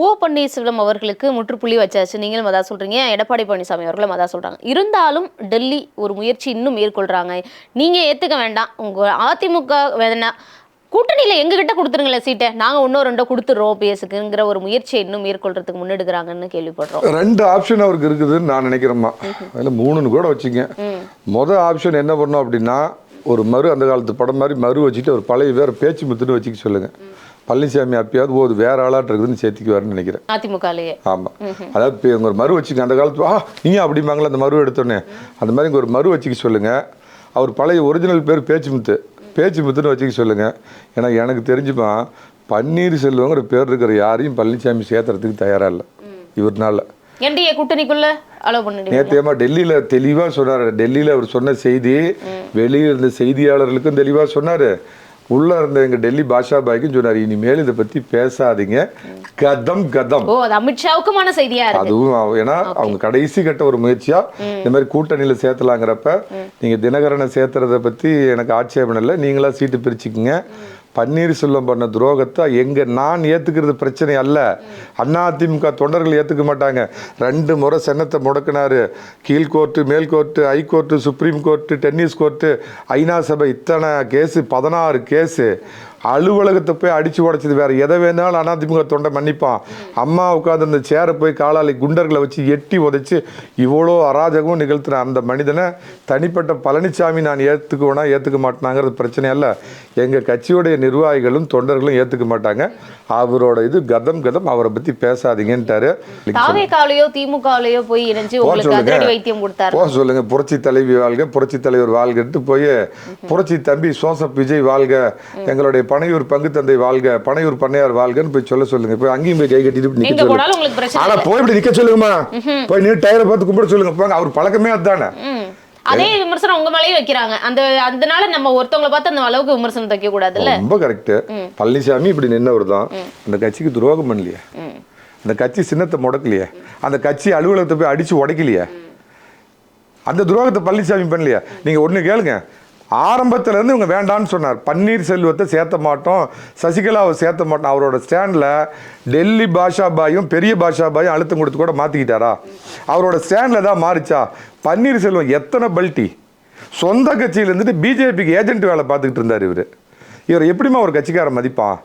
ஓ பன்னீர்செல்வம் அவர்களுக்கு முற்றுப்புள்ளி வச்சாச்சு. நீங்களும் அதான் சொல்றீங்க. எடப்பாடி பழனிசாமி அவர்களும் அதான் சொல்றாங்க. இருந்தாலும் டெல்லி ஒரு முயற்சி இன்னும் மேற்கொள்றாங்க. நீங்க ஏத்துக்க வேண்டாம். உங்க அதிமுக வேணா கூட்டணியில எங்க கிட்ட கொடுத்துருங்களேன் சீட்டை. நாங்க இன்னும் ரெண்டோ கொடுத்துறோம் பேசுக்குங்கிற ஒரு முயற்சியை இன்னும் மேற்கொள்றதுக்கு முன்னெடுக்கிறாங்கன்னு கேள்விப்படுறோம். ரெண்டு ஆப்ஷன் அவருக்கு இருக்குதுன்னு நான் நினைக்கிறேம்மா. அதில் மூணுன்னு கூட வச்சுங்க. மொதல் ஆப்ஷன் என்ன பண்ணோம் அப்படின்னா ஒரு மறு அந்த காலத்து படம் மாதிரி மறு வச்சுட்டு ஒரு பழைய வேற பேச்சு முத்துன்னு வச்சுக்க சொல்லுங்க. பழனிசாமி அப்பயாவது போது வேற ஆளாட்டு இருக்குதுன்னு சேர்த்துக்குவாருன்னு நினைக்கிறேன். அதிமுகலயே. ஆமாம் அதாவது இவங்க ஒரு மறு வச்சுக்க அந்த காலத்து ஆ நீங்க அப்படிம்பாங்களா அந்த மறு எடுத்தோன்னே. அந்த மாதிரி இங்கே ஒரு மறு வச்சுக்க சொல்லுங்க. அவர் பழைய ஒரிஜினல் பேர் பேச்சு முத்து பேச்சு முத்துன்னு வச்சுக்க சொல்லுங்க. ஏன்னா எனக்கு தெரிஞ்சுமா பன்னீர் செல்வங்கிற பேர் இருக்கிற யாரையும் பழனிசாமி சேர்த்துறதுக்கு தயாரா இல்லை. இவர்னால. என்டிஏ கூட்டணிக்குள்ள நேத்தியமா டெல்லியில தெளிவா சொன்னாரு. டெல்லியில அவர் சொன்ன செய்தி வெளியே இருந்த செய்தியாளர்களுக்கும் தெளிவா சொன்னாரு. உள்ள இருந்த எங்க டெல்லி பாஷா பாய்க்கும் சொன்னாரு இனிமேல் இதை பத்தி பேசாதீங்க. கதம் கதம். ஓ அது அமித்ஷாவுக்குமான செய்தியா இருக்கு? அதுவும் ஏன்னா அவங்க கடைசி கட்ட ஒரு முயற்சியா இந்த மாதிரி கூட்டணியில சேர்த்தலாங்கிறப்ப நீங்க தினகரனை சேர்த்துறத பத்தி எனக்கு ஆட்சேபம் இல்லை. நீங்களா சீட்டு பிரிச்சுக்குங்க. பன்னீர்செல்வம் பண்ண துரோகத்தை எங்கே நான் ஏற்றுக்கிறது பிரச்சனை அல்ல. அதிமுக தொண்டர்கள் ஏற்றுக்க மாட்டாங்க. ரெண்டு முறை சென்னத்தை முடக்கினார். கீழ்கோர்ட்டு மேல் court high court supreme court tennis court ஐநா சபை இத்தனை கேஸு பதினாறு கேஸு. அலுவலகத்தை போய் அடிச்சு உடைச்சது வேற. எதை வேணாலும் அதிமுக தொண்டை மன்னிப்பான். அம்மா உட்காந்து அந்த சேரை போய் காலாளி குண்டர்களை வச்சு எட்டி உதைச்சு இவ்வளோ அராஜகமும் நிகழ்த்தின அந்த மனிதனை தனிப்பட்ட பழனிசாமி நான் ஏற்றுக்குவேனா ஏற்றுக்க மாட்டேனாங்கிறது பிரச்சனை அல்ல. எங்கள் கட்சியுடைய நிர்வாகிகளும் தொண்டர்களும் ஏற்றுக்க மாட்டாங்க. அவரோட இது கதம் கதம். அவரை பற்றி பேசாதீங்கன்ட்டாரு. திமுகவிலேயோ போய் இணைஞ்சு போக சொல்லுங்க. புரட்சி தலைவி வாழ்க புரட்சி தலைவர் வாழ்கன்ட்டு போய் புரட்சி தம்பி சோசப் விஜய் வாழ்க எங்களுடைய பனையூர் பங்கு தந்தை வாழ்க பனையூர் பண்ணையார் வாழ்கன்னு போய் சொல்ல சொல்லுங்க. போய் அங்கேயும் போய் கை கட்டிட்டு நிக்க சொல்லுங்க. ஆனா போய் இப்படி நிக்க சொல்லுங்கம்மா. போய் நீ டயரை பார்த்து கும்பிட சொல்லுங்க. போங்க அவர் பழக்கமே அதுதானே. அதே விமர்சனம் உங்க மேலேயே வைக்கிறாங்க. அந்த அதனால நம்ம ஒருத்தவங்கள பார்த்து அந்த அளவுக்கு விமர்சனம் வைக்க கூடாதுல்ல ரொம்ப கரெக்ட் பழனிசாமி இப்படி நின்னவர் தான். அந்த கட்சிக்கு துரோகம் பண்ணலையே. அந்த கட்சி சின்னத்தை முடக்கலையே. அந்த கட்சி அலுவலகத்தை போய் அடிச்சு உடைக்கலையே. அந்த துரோகத்தை பழனிசாமி பண்ணலையே. நீங்க ஒண்ணு கேளுங்க. ஆரம்பத்திலேருந்து இவங்க வேண்டான்னு சொன்னார். பன்னீர் செல்வத்தை சேர்த்த மாட்டோம் சசிகலாவை சேர்த்த மாட்டோம். அவரோட ஸ்டாண்டில் டெல்லி பாஷா பாயும் பெரிய பாஷா பாயும் அழுத்தம் கொடுத்து கூட மாற்றிக்கிட்டாரா அவரோட ஸ்டாண்டில் தான் மாறிச்சா? பன்னீர் செல்வம் எத்தனை பல்ட்டி சொந்த கட்சியிலேருந்துட்டு பிஜேபிக்கு ஏஜென்ட் வேலை பார்த்துக்கிட்டு இருந்தார் இவர். இவர் எப்படிம்மா ஒரு கட்சிக்காரன் மதிப்பான்?